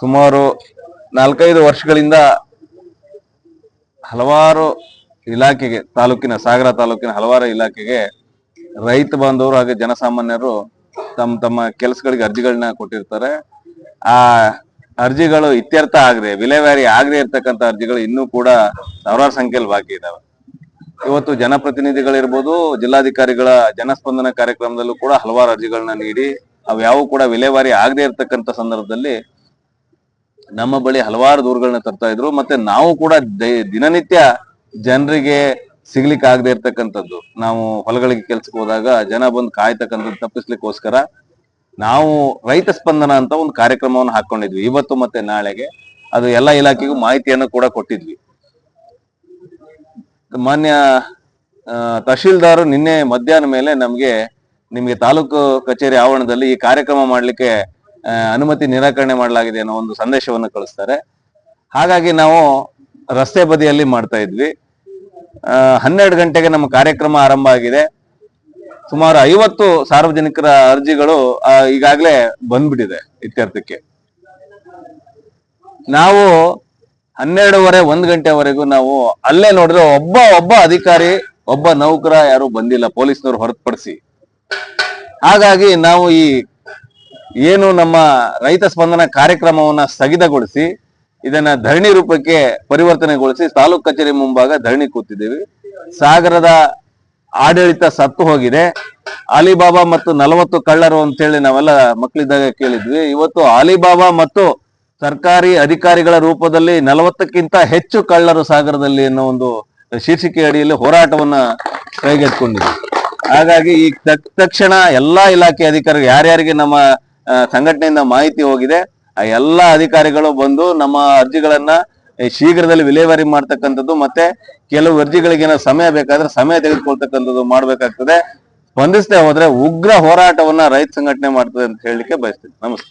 ಸುಮಾರು ನಾಲ್ಕೈದು ವರ್ಷಗಳಿಂದ ಹಲವಾರು ಇಲಾಖೆಗೆ, ತಾಲೂಕಿನ, ಸಾಗರ ತಾಲೂಕಿನ ಹಲವಾರು ಇಲಾಖೆಗೆ ರೈತ ಬಾಂಧವರು ಹಾಗೆ ಜನಸಾಮಾನ್ಯರು ತಮ್ಮ ತಮ್ಮ ಕೆಲಸಗಳಿಗೆ ಅರ್ಜಿಗಳನ್ನ ಕೊಟ್ಟಿರ್ತಾರೆ. ಆ ಅರ್ಜಿಗಳು ಇತ್ಯರ್ಥ ಆಗದೆ, ವಿಲೇವಾರಿ ಆಗದೆ ಇರ್ತಕ್ಕಂಥ ಅರ್ಜಿಗಳು ಇನ್ನೂ ಕೂಡ ಸಾವಿರಾರು ಸಂಖ್ಯೆಯಲ್ಲಿ ಬಾಕಿ ಇದಾವೆ. ಇವತ್ತು ಜನಪ್ರತಿನಿಧಿಗಳಿರ್ಬೋದು, ಜಿಲ್ಲಾಧಿಕಾರಿಗಳ ಜನಸ್ಪಂದನ ಕಾರ್ಯಕ್ರಮದಲ್ಲೂ ಕೂಡ ಹಲವಾರು ಅರ್ಜಿಗಳನ್ನ ನೀಡಿ ಅವು ಕೂಡ ವಿಲೇವಾರಿ ಆಗದೆ ಇರತಕ್ಕಂಥ ಸಂದರ್ಭದಲ್ಲಿ ನಮ್ಮ ಬಳಿ ಹಲವಾರು ದೂರುಗಳನ್ನ ತರ್ತಾ ಇದ್ರು, ಮತ್ತೆ ನಾವು ಕೂಡ ದಿನನಿತ್ಯ ಜನರಿಗೆ ಸಿಗ್ಲಿಕ್ಕೆ ಆಗದೆ ಇರ್ತಕ್ಕಂಥದ್ದು. ನಾವು ಹೊಲಗಳಿಗೆ ಕೆಲ್ಸಕ್ಕೆ ಹೋದಾಗ ಜನ ಬಂದು ಕಾಯ್ತಕ್ಕಂಥದ್ದು ತಪ್ಪಿಸ್ಲಿಕ್ಕೋಸ್ಕರ ನಾವು ರೈತ ಸ್ಪಂದನ ಅಂತ ಒಂದು ಕಾರ್ಯಕ್ರಮವನ್ನು ಹಾಕೊಂಡಿದ್ವಿ. ಇವತ್ತು ಮತ್ತೆ ನಾಳೆಗೆ ಅದು ಎಲ್ಲ ಇಲಾಖೆಗೂ ಮಾಹಿತಿಯನ್ನು ಕೂಡ ಕೊಟ್ಟಿದ್ವಿ. ಮಾನ್ಯ ತಹಶೀಲ್ದಾರ್ ನಿನ್ನೆ ಮಧ್ಯಾಹ್ನ ಮೇಲೆ ನಮ್ಗೆ ನಿಮ್ಗೆ ತಾಲೂಕು ಕಚೇರಿ ಆವರಣದಲ್ಲಿ ಈ ಕಾರ್ಯಕ್ರಮ ಮಾಡಲಿಕ್ಕೆ ಅನುಮತಿ ನಿರಾಕರಣೆ ಮಾಡಲಾಗಿದೆ ಅನ್ನೋ ಒಂದು ಸಂದೇಶವನ್ನು ಕಳಿಸ್ತಾರೆ. ಹಾಗಾಗಿ ನಾವು ರಸ್ತೆ ಬದಿಯಲ್ಲಿ ಮಾಡ್ತಾ ಇದ್ವಿ. ಹನ್ನೆರಡು ಗಂಟೆಗೆ ನಮ್ಮ ಕಾರ್ಯಕ್ರಮ ಆರಂಭ ಆಗಿದೆ. ಸುಮಾರು ಐವತ್ತು ಸಾರ್ವಜನಿಕರ ಅರ್ಜಿಗಳು ಈಗಾಗಲೇ ಬಂದ್ಬಿಟ್ಟಿದೆ ಇತ್ಯರ್ಥಕ್ಕೆ. ನಾವು ಹನ್ನೆರಡುವರೆ, ಒಂದ್ ಗಂಟೆವರೆಗೂ ನಾವು ಅಲ್ಲೇ ನೋಡಿದ್ರೆ ಒಬ್ಬ ಒಬ್ಬ ಅಧಿಕಾರಿ, ಒಬ್ಬ ನೌಕರ ಯಾರು ಬಂದಿಲ್ಲ, ಪೊಲೀಸ್ನವರು ಹೊರತುಪಡಿಸಿ. ಹಾಗಾಗಿ ನಾವು ಈ ಏನು ನಮ್ಮ ರೈತ ಸ್ಪಂದನ ಕಾರ್ಯಕ್ರಮವನ್ನ ಸ್ಥಗಿತಗೊಳಿಸಿ, ಇದನ್ನ ಧರಣಿ ರೂಪಕ್ಕೆ ಪರಿವರ್ತನೆಗೊಳಿಸಿ ತಾಲೂಕ್ ಕಚೇರಿ ಮುಂಭಾಗ ಧರಣಿ ಕೂತಿದ್ದೀವಿ. ಸಾಗರದ ಆಡಳಿತ ಸತ್ತು ಹೋಗಿದೆ. ಅಲಿಬಾಬಾ ಮತ್ತು ನಲವತ್ತು ಕಳ್ಳರು ಅಂತೇಳಿ ನಾವೆಲ್ಲ ಮಕ್ಕಳಿದ್ದಾಗ ಕೇಳಿದ್ವಿ. ಇವತ್ತು ಅಲಿಬಾಬಾ ಮತ್ತು ಸರ್ಕಾರಿ ಅಧಿಕಾರಿಗಳ ರೂಪದಲ್ಲಿ ನಲವತ್ತಕ್ಕಿಂತ ಹೆಚ್ಚು ಕಳ್ಳರು ಸಾಗರದಲ್ಲಿ ಅನ್ನೋ ಒಂದು ಶೀರ್ಷಿಕೆ ಅಡಿಯಲ್ಲಿ ಹೋರಾಟವನ್ನ ಕೈಗೆತ್ತಿಕೊಂಡಿದ್ವಿ ಹಾಗಾಗಿ ಈ ತಕ್- ತಕ್ಷಣ ಎಲ್ಲಾ ಇಲಾಖೆ ಅಧಿಕಾರಿಗಳು ಯಾರ್ಯಾರಿಗೆ ನಮ್ಮ ಸಂಘಟನೆಯಿಂದ ಮಾಹಿತಿ ಹೋಗಿದೆ ಆ ಎಲ್ಲಾ ಅಧಿಕಾರಿಗಳು ಬಂದು ನಮ್ಮ ಅರ್ಜಿಗಳನ್ನ ಶೀಘ್ರದಲ್ಲಿ ವಿಲೇವಾರಿ ಮಾಡ್ತಕ್ಕಂಥದ್ದು ಮತ್ತೆ ಕೆಲವು ಅರ್ಜಿಗಳಿಗೆ ಸಮಯ ಬೇಕಾದ್ರೆ ಸಮಯ ತೆಗೆದುಕೊಳ್ತಕ್ಕಂಥದ್ದು ಮಾಡ್ಬೇಕಾಗ್ತದೆ ಸ್ಪಂದಿಸದೆ ಹೋದ್ರೆ ಉಗ್ರ ಹೋರಾಟವನ್ನ ರೈತ ಸಂಘಟನೆ ಮಾಡ್ತದೆ ಅಂತ ಹೇಳಲಿಕ್ಕೆ ಬಯಸ್ತೀನಿ ನಮಸ್ತೆ